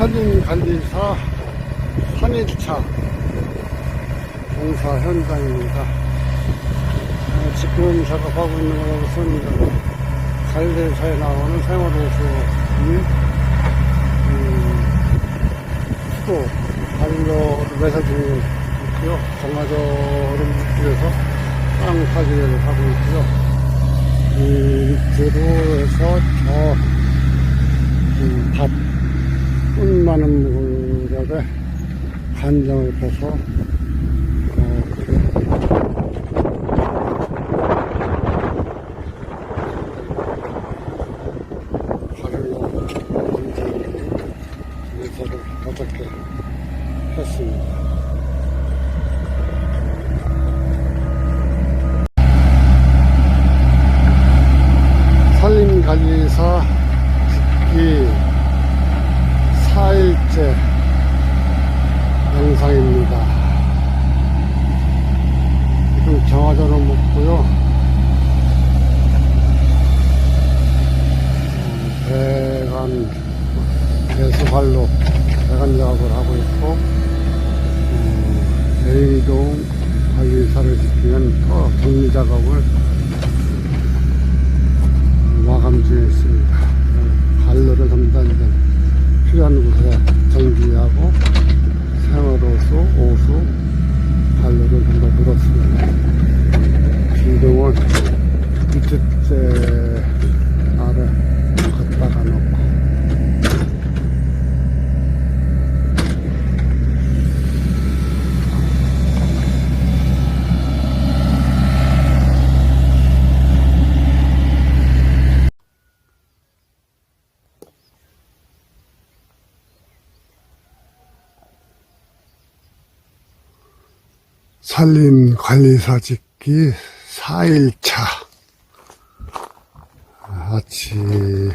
산림관리사 3일차 공사 현장입니다. 어, 지금 작업하고 있는 것은 관리사에 나오는 생활호수 및 음, 수도 관로를 매설 중에 있고요. 정화조를 물질해서 땅 파기를 하고 있고요. 이 밑으로 해서 저 음, 밭, 꿀 많은 무렵에 예서를 다섯 개 했습니다. 산림관리사 직기 4일째 영상입니다. 지금 정화조는 먹고요. 음, 배관, 배수관로 배관 작업을 하고 있고, 음, A동 관리사를 시키는 터 정리 작업을 마감 중에 있습니다. 관로를 담당된 필요한 곳에 정비하고 생활호수, 오수, 관로를 한번 물었습니다. 기둥을 밑에 아래 갖다가 놓고 산림 관리사 직기 4일차. 아침